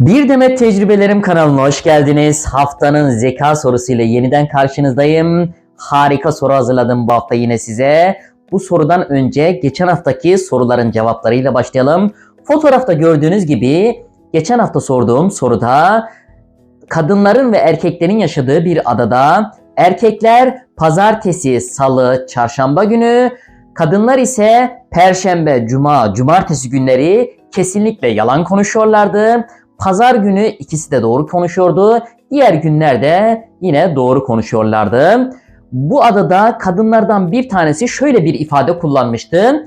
Bir Demet Tecrübelerim kanalına hoş geldiniz. Haftanın zeka sorusuyla yeniden karşınızdayım. Harika soru hazırladım bu hafta yine size. Bu sorudan önce geçen haftaki soruların cevaplarıyla başlayalım. Fotoğrafta gördüğünüz gibi geçen hafta sorduğum soruda kadınların ve erkeklerin yaşadığı bir adada erkekler pazartesi, salı, çarşamba günü, kadınlar ise perşembe, cuma, cumartesi günleri kesinlikle yalan konuşuyorlardı. Pazar günü ikisi de doğru konuşuyordu. Diğer günlerde yine doğru konuşuyorlardı. Bu adada kadınlardan bir tanesi şöyle bir ifade kullanmıştı.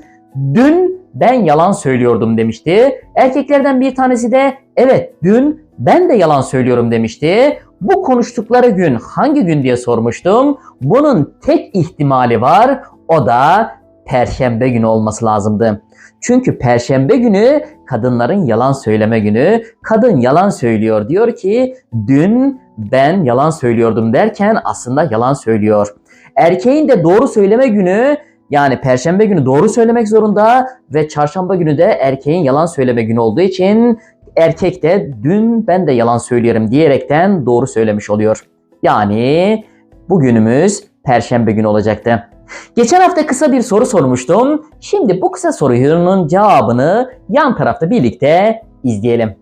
Dün ben yalan söylüyordum demişti. Erkeklerden bir tanesi de evet dün ben de yalan söylüyorum demişti. Bu konuştukları gün hangi gün diye sormuştum. Bunun tek ihtimali var. O da perşembe günü olması lazımdı. Çünkü perşembe günü kadınların yalan söyleme günü. Kadın yalan söylüyor. Diyor ki dün ben yalan söylüyordum derken aslında yalan söylüyor. Erkeğin de doğru söyleme günü yani perşembe günü doğru söylemek zorunda ve çarşamba günü de erkeğin yalan söyleme günü olduğu için erkek de dün ben de yalan söylüyorum diyerekten doğru söylemiş oluyor. Yani bugünümüz perşembe günü olacaktı. Geçen hafta kısa bir soru sormuştum. Şimdi bu kısa sorunun cevabını yan tarafta birlikte izleyelim.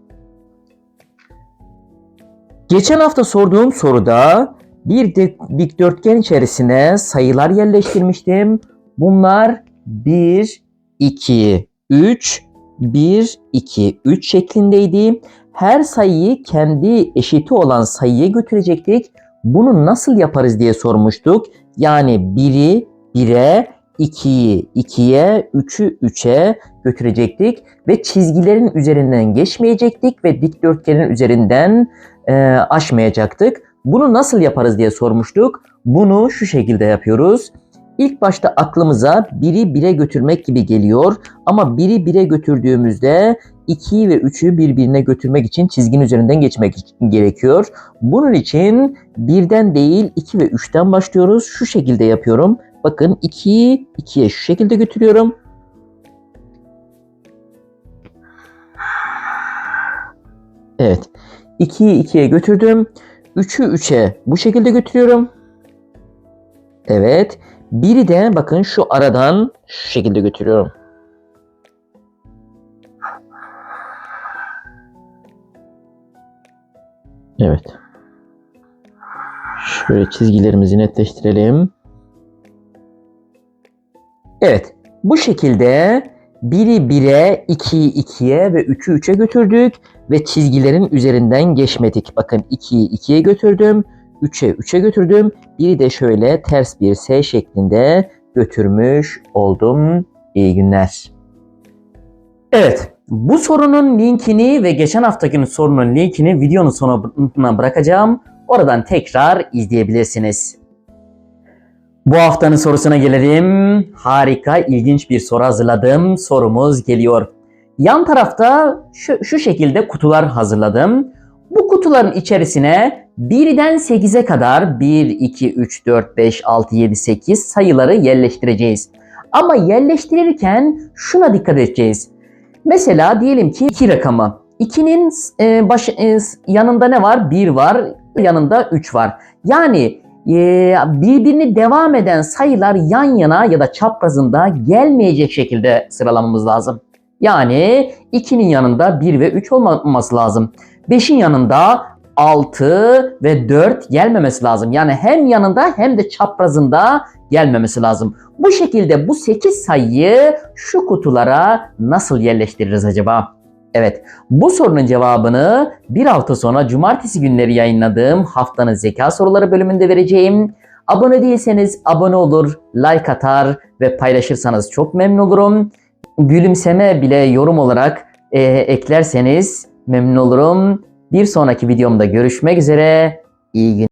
Geçen hafta sorduğum soruda bir dik- dikdörtgen içerisine sayılar yerleştirmiştim. Bunlar 1, 2, 3, 1, 2, 3 şeklindeydi. Her sayıyı kendi eşiti olan sayıya götürecektik. Bunu nasıl yaparız diye sormuştuk. Yani 1'i 1'e, 2'yi 2'ye, 3'ü 3'e götürecektik ve çizgilerin üzerinden geçmeyecektik ve dikdörtgenin üzerinden e, aşmayacaktık. Bunu nasıl yaparız diye sormuştuk. Bunu şu şekilde yapıyoruz. İlk başta aklımıza 1'i 1'e götürmek gibi geliyor ama 1'i 1'e götürdüğümüzde 2'yi ve 3'ü birbirine götürmek için çizginin üzerinden geçmek gerekiyor. Bunun için birden değil 2 ve 3'ten başlıyoruz. Şu şekilde yapıyorum. Bakın 2'yi 2'ye şu şekilde götürüyorum. Evet. 2'yi 2'ye götürdüm. 3'ü 3'e bu şekilde götürüyorum. Evet. Biri de bakın şu aradan şu şekilde götürüyorum. Evet. Şöyle çizgilerimizi netleştirelim. Evet. Bu şekilde 1'i 1'e, 2'yi 2'ye ve 3'ü 3'e götürdük ve çizgilerin üzerinden geçmedik. Bakın 2'yi 2'ye götürdüm, 3'e 3'e götürdüm. Biri de şöyle ters bir S şeklinde götürmüş oldum. İyi günler. Evet, bu sorunun linkini ve geçen haftaki sorunun linkini videonun sonuna bırakacağım. Oradan tekrar izleyebilirsiniz. Bu haftanın sorusuna gelelim. Harika, ilginç bir soru hazırladım. Sorumuz geliyor. Yan tarafta şu, şu şekilde kutular hazırladım. Bu kutuların içerisine 1'den 8'e kadar 1, 2, 3, 4, 5, 6, 7, 8 sayıları yerleştireceğiz. Ama yerleştirirken şuna dikkat edeceğiz. Mesela diyelim ki 2 rakamı. 2'nin e, baş, e, yanında ne var? 1 var, yanında 3 var. Yani birbirini devam eden sayılar yan yana ya da çaprazında gelmeyecek şekilde sıralamamız lazım. Yani 2'nin yanında 1 ve 3 olmaması lazım. 5'in yanında 6 ve 4 gelmemesi lazım. Yani hem yanında hem de çaprazında gelmemesi lazım. Bu şekilde bu 8 sayıyı şu kutulara nasıl yerleştiririz acaba? Evet, bu sorunun cevabını bir hafta sonra cumartesi günleri yayınladığım haftanın zeka soruları bölümünde vereceğim. Abone değilseniz abone olur, like atar ve paylaşırsanız çok memnun olurum. Gülümseme bile yorum olarak e, eklerseniz memnun olurum. Bir sonraki videomda görüşmek üzere. İyi günler.